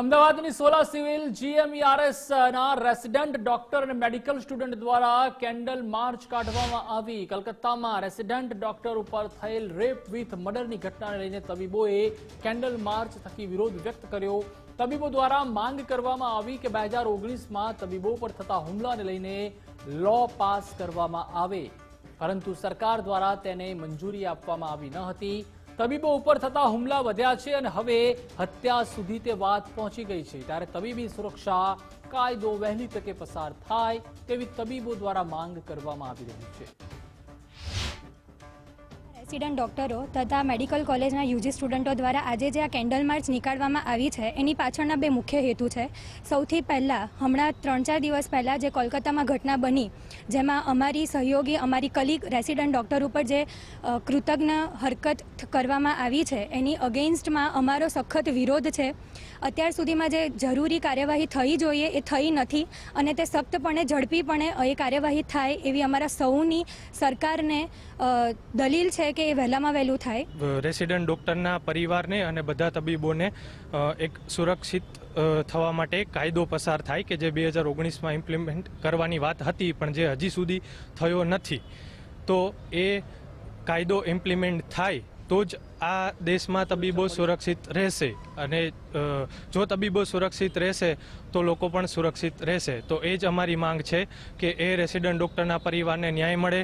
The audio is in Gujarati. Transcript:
અમદાવાદની સોલા સિવિલ જીએમઈઆરએસ ના રેસિડેન્ટ ડોક્ટર અને મેડિકલ સ્ટુડન્ટ દ્વારા કેન્ડલ માર્ચ કાઢવામાં આવી. કલકત્તામાં રેસિડેન્ટ ડોક્ટર ઉપર થયેલ રેપ વિથ મર્ડરની ઘટનાને લઈને તબીબોએ કેન્ડલ માર્ચ થકી વિરોધ વ્યક્ત કર્યો. તબીબો દ્વારા માંગ કરવામાં આવી કે બે હજાર ઓગણીસમાં તબીબો પર થતા હુમલાને લઈને લો પાસ કરવામાં આવે. પરંતુ સરકાર દ્વારા તેને મંજૂરી આપવામાં આવી ન હતી. તબીબો ઉપર થતા હુમલા વધ્યા છે અને હવે હત્યા સુધી તે વાત પહોંચી ગઈ છે. ત્યારે તબીબી સુરક્ષા, કાયદો, વહેલી તકે પસાર થાય તેવી તબીબો દ્વારા માંગ કરવામાં આવી રહી છે. રેસિડન્ટ ડોક્ટરો તથા મેડિકલ કોલેજના યુજી સ્ટુડન્ટો દ્વારા આજે જે આ કેન્ડલ માર્ચ નીકાળવામાં આવી છે, એની પાછળના બે મુખ્ય હેતુ છે. સૌથી પહેલાં, હમણાં ત્રણ ચાર દિવસ પહેલાં જે કોલકાતામાં ઘટના બની, જેમાં અમારી સહયોગી, અમારી કલીગ રેસિડન્ટ ડૉક્ટર ઉપર જે કૃતજ્ઞ હરકત કરવામાં આવી છે, એની અગેન્સ્ટમાં અમારો સખત વિરોધ છે. અત્યાર સુધીમાં જે જરૂરી કાર્યવાહી થઈ જોઈએ એ થઈ નથી અને તે સખ્તપણે, ઝડપીપણે એ કાર્યવાહી થાય એવી અમારા સૌની સરકારને દલીલ છે કે એ વહેલામાં વહેલું થાય? રેસિડન્ટ ડૉક્ટરના પરિવારને અને બધા તબીબોને એક સુરક્ષિત થવા માટે કાયદો પસાર થાય કે જે બે હજાર ઓગણીસમાં ઇમ્પ્લિમેન્ટ કરવાની વાત હતી, પણ જે હજી સુધી થયો નથી. તો એ કાયદો ઇમ્પ્લિમેન્ટ થાય તો જ આ દેશમાં તબીબો સુરક્ષિત રહેશે. અને જો તબીબો સુરક્ષિત રહેશે, તો લોકો પણ સુરક્ષિત રહેશે. તો એ જ અમારી માંગ છે કે એ રેસિડન્ટ ડૉક્ટરના પરિવારને ન્યાય મળે